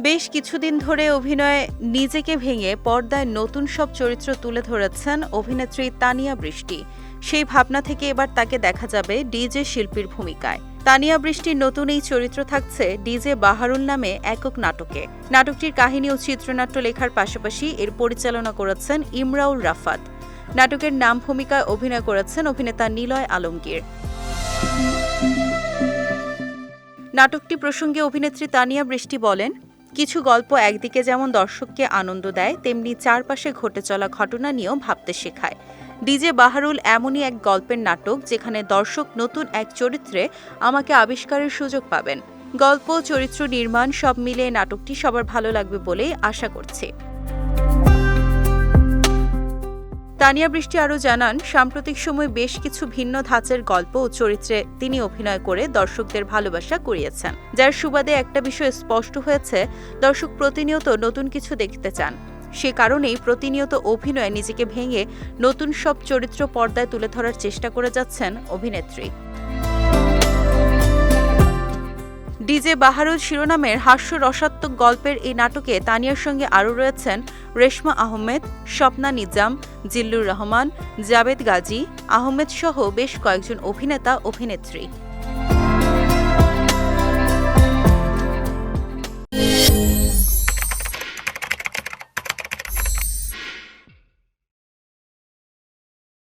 বেশ কিছুদিন ধরে অভিনয়ে নিজেকে ভেঙে পর্দায় নতুন সব চরিত্র তুলে ধরেছেন অভিনেত্রী তানিয়া বৃষ্টি। সেই ভাবনা থেকে এবার তাকে দেখা যাবে ডিজে শিল্পীর ভূমিকায়। তানিয়া বৃষ্টির নতুন এই চরিত্র থাকছে ডিজে বাহারুল নামে একক নাটকে। নাটকটির কাহিনী ও চিত্রনাট্য লেখার পাশাপাশি এর পরিচালনা করেছেন ইমরাউল রাফাত। নাটকের নাম ভূমিকায় অভিনয় করেছেন অভিনেতা নিলয় আলমগীর। নাটকটি প্রসঙ্গে অভিনেত্রী তানিয়া বৃষ্টি বলেন, কিছু গল্প একদিকে যেমন দর্শককে আনন্দ দেয়, তেমনি চারপাশে ঘটে চলা ঘটনা নিয়েও ভাবতে শেখায়। ডিজে বাহারুল এমনই এক গল্পের নাটক যেখানে দর্শক নতুন এক চরিত্রে আমাকে আবিষ্কারের সুযোগ পাবেন। গল্প, চরিত্র নির্মাণ সব মিলিয়ে নাটকটি সবার ভালো লাগবে বলেই আশা করছি। তানিয়া বৃষ্টি আরও জানান, সাম্প্রতিক সময় বেশ কিছু ভিন্ন ধাঁচের গল্প ও চরিত্রে তিনি অভিনয় করে দর্শকদের ভালোবাসা করিয়েছেন যার সুবাদে একটা বিষয় স্পষ্ট হয়েছে, দর্শক প্রতিনিয়ত নতুন কিছু দেখতে চান। সে কারণেই প্রতিনিয়ত অভিনয়ে নিজেকে ভেঙে নতুন সব চরিত্র পর্দায় তুলে ধরার চেষ্টা করে যাচ্ছেন অভিনেত্রী। ডিজে বাহারুল শিরোনামের হাস্য রসাত্মক গল্পের এই নাটকে তানিয়ার সঙ্গে আরও রয়েছেন রেশমা আহমেদ, স্বপ্না নিজাম, জিল্লুর রহমান, জাবেদ গাজী, আহমেদ সহ বেশ কয়েকজন অভিনেতা, অভিনেত্রী।